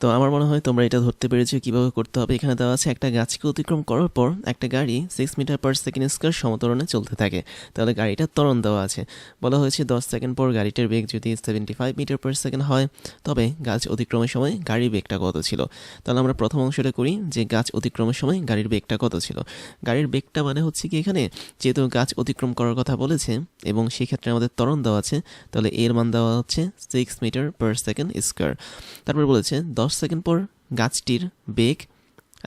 তো আমার মনে হয় তোমরা এটা ধরতে পেরেছ কীভাবে করতে হবে। এখানে দেওয়া আছে, একটা গাছকে অতিক্রম করার পর একটা গাড়ি six metre per second square সমতরণে চলতে থাকে। তাহলে গাড়িটার ত্বরণ দেওয়া আছে। বলা হয়েছে, দশ সেকেন্ড পর গাড়িটার বেগ যদি seventy five metre per second হয়, তবে গাছ অতিক্রমের সময় গাড়ির বেগটা কত ছিল? তাহলে আমরা প্রথম অংশটা করি যে গাছ অতিক্রমের সময় গাড়ির বেগটা কত ছিল। গাড়ির বেগটা মানে হচ্ছে কি এখানে, যেহেতু গাছ অতিক্রম করার কথা বলেছে এবং সেক্ষেত্রে আমাদের ত্বরণ দেওয়া আছে, তাহলে এর মান দেওয়া হচ্ছে six metre per second square তারপর বলেছে দশ সেকেন্ড পর গাছটির বেগ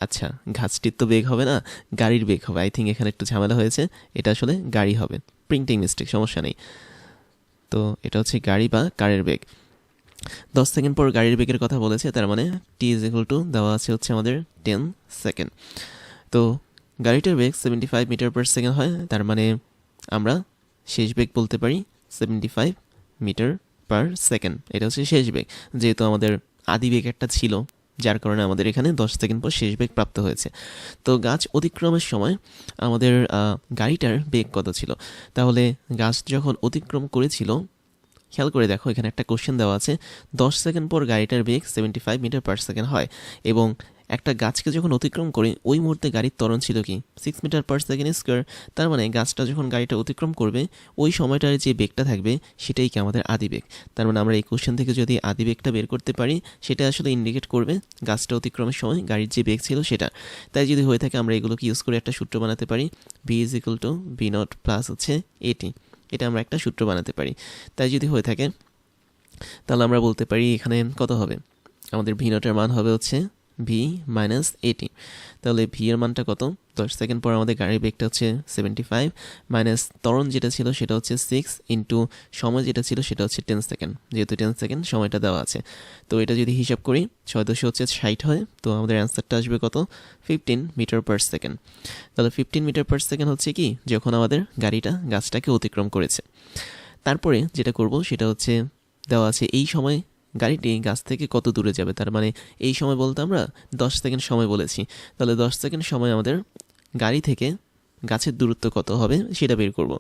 আচ্ছা গাছটির তো বেগ হবে না, গাড়ির বেগ হবে। আই থিঙ্ক এখানে একটু ঝামেলা হয়েছে। এটা আসলে গাড়ি হবে। প্রিন্টিং মিস্টেক সমস্যা নেই। তো এটা হচ্ছে গাড়ি বা কারের বেগ। দশ সেকেন্ড পর গাড়ির বেগের কথা বলেছে, তার মানে টি ইজ ইকুয়াল টু দেওয়া আছে হচ্ছে আমাদের টেন সেকেন্ড তো গাড়িটার বেগ seventy five metre per second হয়, তার মানে আমরা শেষ বেগ বলতে পারি seventy five metre per second এটা হচ্ছে শেষ বেগ, যেহেতু আমাদের আদি বেগ একটা ছিল, যার কারণে আমাদের এখানে দশ সেকেন্ড পর শেষ বেগ প্রাপ্ত হয়েছে। তো গাছ অতিক্রমের সময় আমাদের গাড়িটার বেগ কত ছিল? তাহলে গাছ যখন অতিক্রম করেছিল, খেয়াল করে দেখো, এখানে একটা কোশ্চেন দেওয়া আছে, দশ সেকেন্ড পর গাড়িটার বেগ seventy five metre per second হয় এবং একটা গাছকে যখন অতিক্রম করে, ওই মুহূর্তে গাড়ির ত্বরণ ছিল কি? Six metre per second square তার মানে গাছটা যখন গাড়িটা অতিক্রম করবে, ওই সময়টার যে বেগটা থাকবে, সেটাই কি আমাদের আদিবেগ তার মানে আমরা এই কোশ্চেন থেকে যদি আদি বেগটা বের করতে পারি, সেটা আসলে ইন্ডিকেট করবে গাছটা অতিক্রমের সময় গাড়ির যে বেগ ছিল সেটা। তাই যদি হয়ে থাকে, আমরা এগুলোকে ইউজ করে একটা সূত্র বানাতে পারি। V is equal to v nought plus হচ্ছে এটি এটা আমরা একটা সূত্র বানাতে পারি। তাই যদি হয়ে থাকে, তাহলে আমরা বলতে পারি এখানে কত হবে? আমাদের ভি নটের মান হবে হচ্ছে ভি মাইনাস এইটি তাহলে ভি এর মানটা কত? দশ সেকেন্ড পর আমাদের গাড়ির বেগটা হচ্ছে সেভেন্টি ফাইভ মাইনাস ত্বরণ যেটা ছিল সেটা হচ্ছে সিক্স ইন্টু সময় যেটা ছিল সেটা হচ্ছে টেন সেকেন্ড যেহেতু টেন সেকেন্ড সময়টা দেওয়া আছে। তো এটা যদি হিসাব করি, ছয় দশে হচ্ছে ষাট হয়। তো আমাদের অ্যান্সারটা আসবে কত? ফিফটিন মিটার পার সেকেন্ড তাহলে ফিফটিন মিটার পার সেকেন্ড হচ্ছে কি? যখন আমাদের গাড়িটা, গাছটাকে অতিক্রম করেছে। তারপরে যেটা করব সেটা হচ্ছে, দেওয়া আছে এই সময় গাড়িটি গাছ থেকে কত দূরে যাবে? তার মানে এই সময় বলতে আমরা দশ সেকেন্ড সময় বলেছি। তাহলে দশ সেকেন্ড সময় আমাদের গাড়ি থেকে গাছের দূরত্ব কত হবে সেটা বের করব।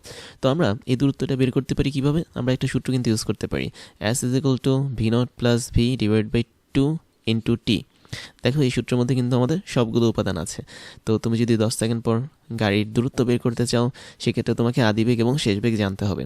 তো আমরা এই দূরত্বটা বের করতে পারি কীভাবে? আমরা একটা সূত্র কিন্তু ইউজ করতে পারি। S is equal to v nought plus v divide by two into t দেখো এই সূত্রের মধ্যে কিন্তু আমাদের সবগুলো উপাদান আছে। তো তুমি যদি দশ সেকেন্ড পর গাড়ির দূরত্ব বের করতে চাও, সেক্ষেত্রে তোমাকে আদিবেগ এবং শেষ বেগ জানতে হবে।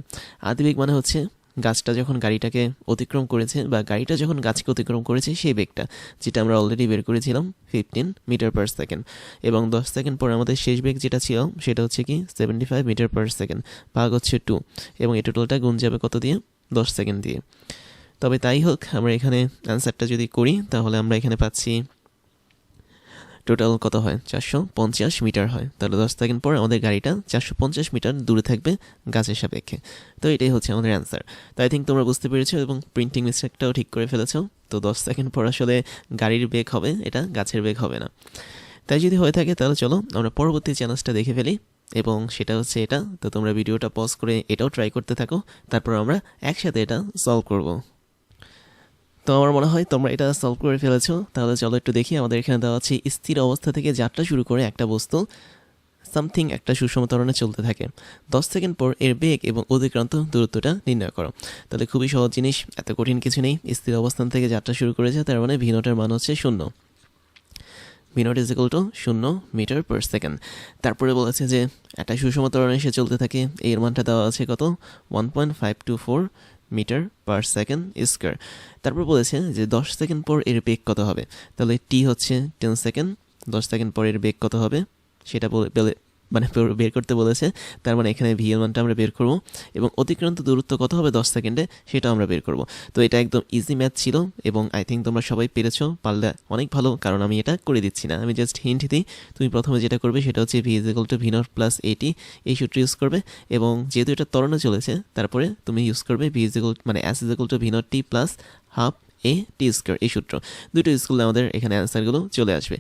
আদিবেগ মানে হচ্ছে গাছটা যখন গাড়িটাকে অতিক্রম করেছে বা গাড়িটা যখন গাছকে অতিক্রম করেছে সেই বেগটা, যেটা আমরা অলরেডি বের করেছিলাম ফিফটিন মিটার পার সেকেন্ড এবং দশ সেকেন্ড পর আমাদের শেষ বেগ যেটা ছিল, সেটা হচ্ছে কি seventy five metre per second ভাগ হচ্ছে টু এবং এই টোটালটা গুণ যাবে কত দিয়ে? দশ সেকেন্ড দিয়ে। তবে তাই হোক, আমরা এখানে অ্যান্সারটা যদি করি, তাহলে আমরা এখানে পাচ্ছি টোটাল কত হয়? চারশো পঞ্চাশ মিটার হয়। তাহলে দশ সেকেন্ড পর আমাদের গাড়িটা চারশো পঞ্চাশ মিটার দূরে থাকবে গাছের সাপেক্ষে। তো এটাই হচ্ছে আমাদের অ্যান্সার তো আই থিঙ্ক তোমরা বুঝতে পেরেছ এবং প্রিন্টিং মিস্টেকটাও ঠিক করে ফেলেছো। তো দশ সেকেন্ড পর আসলে গাড়ির বেগ হবে, এটা গাছের বেগ হবে না। তাই যদি হয়ে থাকে তাহলে চলো আমরা পরবর্তী চ্যালেঞ্জটা দেখে ফেলি এবং সেটা হচ্ছে এটা। তো তোমরা ভিডিওটা পজ করে এটাও ট্রাই করতে থাকো, তারপর আমরা একসাথে এটা সলভ করব। তো আমার মনে হয় তোমরা এটা সলভ করে ফেলেছো। তাহলে চলো একটু দেখি, আমাদের এখানে দেওয়া আছে, স্থির অবস্থা থেকে যাত্রা শুরু করে একটা বস্তু সামথিং একটা সুষম ত্বরণে চলতে থাকে। দশ সেকেন্ড পর এর বেগ এবং অতিক্রান্ত দূরত্বটা নির্ণয় করো। তাহলে খুবই সহজ জিনিস, এত কঠিন কিছু নেই। স্থির অবস্থান থেকে যাত্রা শুরু করেছে, তার মানে ভিনোটের মান হচ্ছে শূন্য। V nought is equal to শূন্য মিটার পার সেকেন্ড তারপরে বলেছে যে, একটা সুষম ত্বরণে এসে চলতে থাকে। এর মানটা দেওয়া আছে কত? One point five two four metre per second square. তারপর বলেছেন যে দশ সেকেন্ড পর এর বেগ কত হবে? তাহলে টি হচ্ছে টেন সেকেন্ড দশ সেকেন্ড পর এর বেগ কত হবে? সেটা মানে বের- করতে বলেছে। তার মানে এখানে ভি এর মানটা আমরা বের করব এবং অতিক্রান্ত দূরত্ব কত হবে দশ সেকেন্ডে সেটা আমরা বের করব। তো এটা একদম ইজি ম্যাথ ছিল এবং আই থিঙ্ক তোমরা সবাই পেরেছ, পারলে অনেক ভালো, কারণ আমি এটা করে দিচ্ছি না। আমি জাস্ট হিন্ট দিই, তুমি প্রথমে যেটা করবে সেটা হচ্ছে v is equal to v nought plus a t এই সূত্র ইউজ করবে এবং যেহেতু এটা ত্বরণে চলেছে, তারপরে তুমি ইউজ করবে ভি ইজিক্যাল মানে s is equal to v nought t plus half a t square এই সূত্র। দুটো করলে আমাদের এখানে অ্যান্সারগুলো চলে আসবে।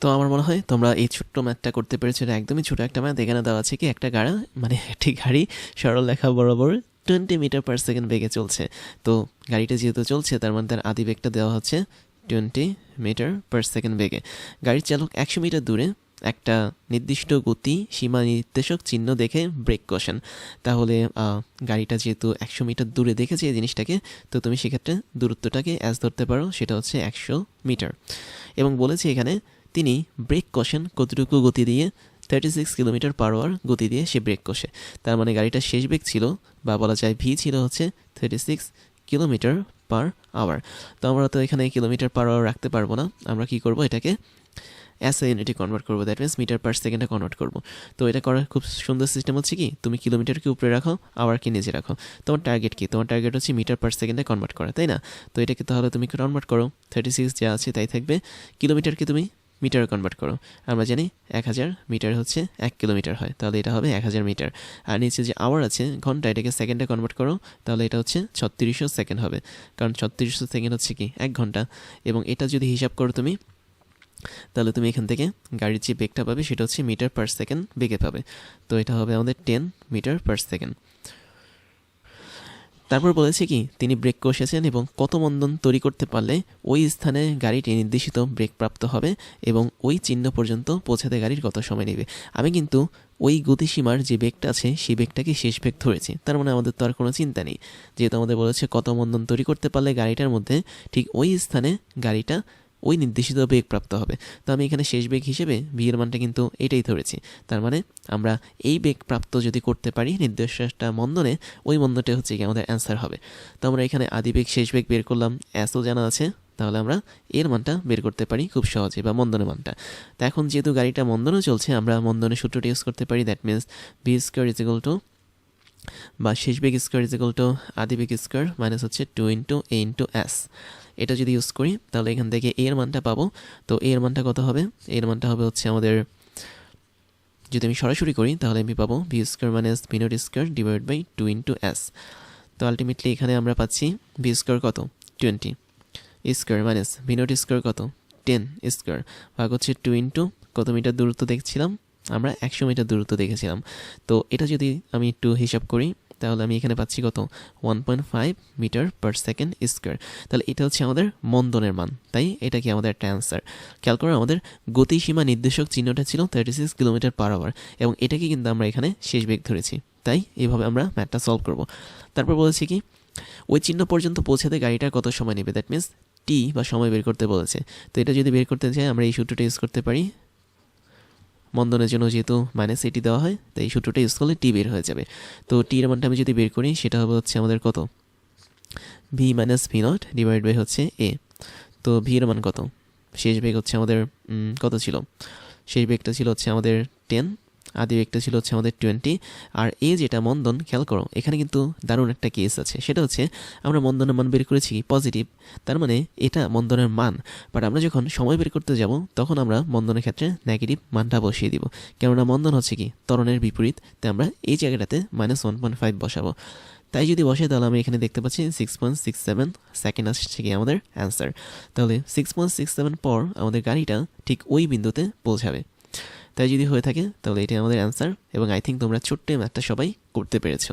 তো আমার মনে হয় তোমরা এই ছোট্ট ম্যাথটা করতে পেরেছ, এটা একদমই ছোট একটা ম্যাথ। এখানে দেওয়া আছে কি, একটা গাড়া মানে একটি গাড়ি সরল লেখা বরাবর টোয়েন্টি মিটার পার সেকেন্ড বেগে চলছে। তো গাড়িটা যেহেতু চলছে, তার মানে তার আদি বেগটা দেওয়া হচ্ছে টোয়েন্টি মিটার পার সেকেন্ড বেগে। গাড়ির চালক একশো মিটার দূরে একটা নির্দিষ্ট গতি সীমা নির্দেশক চিহ্ন দেখে ব্রেক কষেন। তাহলে গাড়িটা যেহেতু একশো মিটার দূরে দেখেছে এই জিনিসটাকে, তো তুমি সেক্ষেত্রে দূরত্বটাকে অ্যাজ ধরতে পারো, সেটা হচ্ছে একশো মিটার এবং বলেছি এখানে তিনি ব্রেক কষেন কতটুকু গতি দিয়ে? Thirty six kilometre per hour গতি দিয়ে সে ব্রেক কষে। তার মানে গাড়িটার শেষ বেগ ছিল, বা বলা যায় ভি ছিল হচ্ছে thirty six kilometre per hour তো আমরা তো এখানে কিলোমিটার পার আওয়ার রাখতে পারব না। আমরা কি করব এটাকে? এস ইউনিটে কনভার্ট করব। দ্যাট মিনস মিটার পার সেকেন্ডে কনভার্ট করব। তো এটা করার খুব সুন্দর সিস্টেম হচ্ছে কি? তুমি কিলোমিটারকে উপরে রাখো, আওয়ারকে নিচে রাখো। তোমার টার্গেট কি? তোমার টার্গেট হচ্ছে মিটার পার সেকেন্ডে কনভার্ট করা, তাই না? তো এটাকে তাহলে তুমি কনভার্ট করো। থার্টি সিক্স যা আছে তাই থাকবে। কিলোমিটারকে তুমি মিটারে কনভার্ট করো। আমরা জানি এক হাজার মিটার হচ্ছে এক কিলোমিটার হয়, তাহলে এটা হবে এক হাজার মিটার। আর নিচে যে আওয়ার আছে, ঘণ্টা, এটাকে সেকেন্ডে কনভার্ট করো, তাহলে এটা হচ্ছে ছত্রিশশো সেকেন্ড হবে। কারণ ছত্রিশশো সেকেন্ড হচ্ছে কি? এক ঘণ্টা। এবং এটা যদি হিসাব করো তুমি, তাহলে তুমি এখান থেকে গাড়ির যে বেগটা পাবে, সেটা হচ্ছে মিটার পার সেকেন্ড বেগে পাবে। তো এটা হবে আমাদের টেন মিটার পার সেকেন্ড তারপর বলেছে কি, তিনি ব্রেক কষেছেন এবং কত মন্দন তৈরি করতে পারলে ওই স্থানে গাড়িটি নির্দেশিত ব্রেক প্রাপ্ত হবে এবং ওই চিহ্ন পর্যন্ত পৌঁছাতে গাড়ির কত সময় নেবে। আমি কিন্তু ওই গতিসীমার যে বেগটা আছে, সেই বেগটাকে শেষ বেগ ধরেছি। তার মানে আমাদের তো আর কোনো চিন্তা নেই। যেহেতু আমাদের বলেছে কত মন্দন তৈরি করতে পারলে গাড়িটার মধ্যে ঠিক ওই স্থানে গাড়িটা ওই নির্দেশিত বেগ প্রাপ্ত হবে। তো আমি এখানে শেষ বেগ হিসেবে ভি এর মানটা কিন্তু এটাই ধরেছি। তার মানে আমরা এই বেগ প্রাপ্ত যদি করতে পারি নির্দেশটা মন্দনে, ওই মন্দনটা হচ্ছে কি আমাদের অ্যান্সার হবে। তো আমরা এখানে আদি বেগ, শেষ বেগ বের করলাম এসও জানা আছে। তাহলে আমরা এর মানটা বের করতে পারি খুব সহজে, বা মন্দনের মানটা। তো এখন যেহেতু গাড়িটা মন্দনে চলছে, আমরা মন্দনের সূত্রটি ইউজ করতে পারি that means v square is equal to বা শেষ বেগ স্কোয়ার ইজ ইকুয়াল টু আদি বেগ স্কোয়ার মাইনাস হচ্ছে two into a into s এটা যদি ইউজ করি, তাহলে এখান থেকে এর মানটা পাবো। তো এর মানটা কত হবে? এর মানটা হবে হচ্ছে আমাদের, যদি আমি সরাসরি করি, তাহলে আমি পাবো v square minus v nought square divide by two into s তো আলটিমেটলি এখানে আমরা পাচ্ছি ভি স্কোয়ার কত? Twenty square minus v nought square কত? টেন স্কোয়ার ভাগ হচ্ছে টু ইন্টু কত মিটার দূরত্ব দেখছিলাম? আমরা একশো মিটার দূরত্ব দেখেছিলাম। তো এটা যদি আমি একটু হিসাব করি তাহলে আমি এখানে পাচ্ছি কত? One point five metre per second square তাহলে এটা হচ্ছে আমাদের মন্দনের মান, তাই? এটা কি আমাদের একটা অ্যান্সার খেয়াল করো আমাদের গতিসীমা নির্দেশক চিহ্নটা ছিল thirty six kilometre per hour এবং এটাকে কিন্তু আমরা এখানে শেষ বেগ ধরেছি, তাই? এইভাবে আমরা ম্যাথটা সলভ করব। তারপর বলেছি কি? ওই চিহ্ন পর্যন্ত পৌঁছাতে গাড়িটা কত সময় নেবে? দ্যাট মিনস টি বা সময় বের করতে বলেছে। তো এটা যদি বের করতে চাই, আমরা এই সূত্রটা ইউজ করতে পারি। মন্দনের জন্য যেহেতু মাইনাস এটি দেওয়া হয়, তাই এই সূত্রটা ইউজ করলে টি বের হয়ে যাবে। তো টি এর মানটা আমি যদি বের করি, সেটা হবে হচ্ছে আমাদের কত? V minus v nought divide by হচ্ছে এ তো ভি এর মান কত? শেষ বেগ হচ্ছে আমাদের কত ছিল? শেষ বেগটা ছিল হচ্ছে আমাদের টেন আদি একটা ছিল হচ্ছে আমাদের টোয়েন্টি আর এ যেটা মন্দন, খেয়াল করো, এখানে কিন্তু দারুণ একটা কেস আছে। সেটা হচ্ছে, আমরা মন্দনের মান বের করেছি পজিটিভ তার মানে এটা মন্দনের মান। বাট আমরা যখন সময় বের করতে যাব, তখন আমরা মন্দনের ক্ষেত্রে নেগেটিভ মানটা বসিয়ে দিব। কেননা মন্দন হচ্ছে কি? তরণের বিপরীত। তাই আমরা এই জায়গাটাতে মাইনাস ওয়ান পয়েন্ট ফাইভ বসাবো। তাই যদি বসে, তাহলে আমি এখানে দেখতে পাচ্ছি six point six seven second আসছে কি আমাদের অ্যান্সার তাহলে সিক্স পয়েন্ট সিক্স সেভেন পর আমাদের গাড়িটা ঠিক ওই বিন্দুতে পৌঁছাবে। তাই যদি হয়ে থাকে, তাহলে এটাই আমাদের অ্যান্সার এবং আই থিঙ্ক তোমরা ছোট্ট ম্যাথটা সবাই করতে পেরেছ।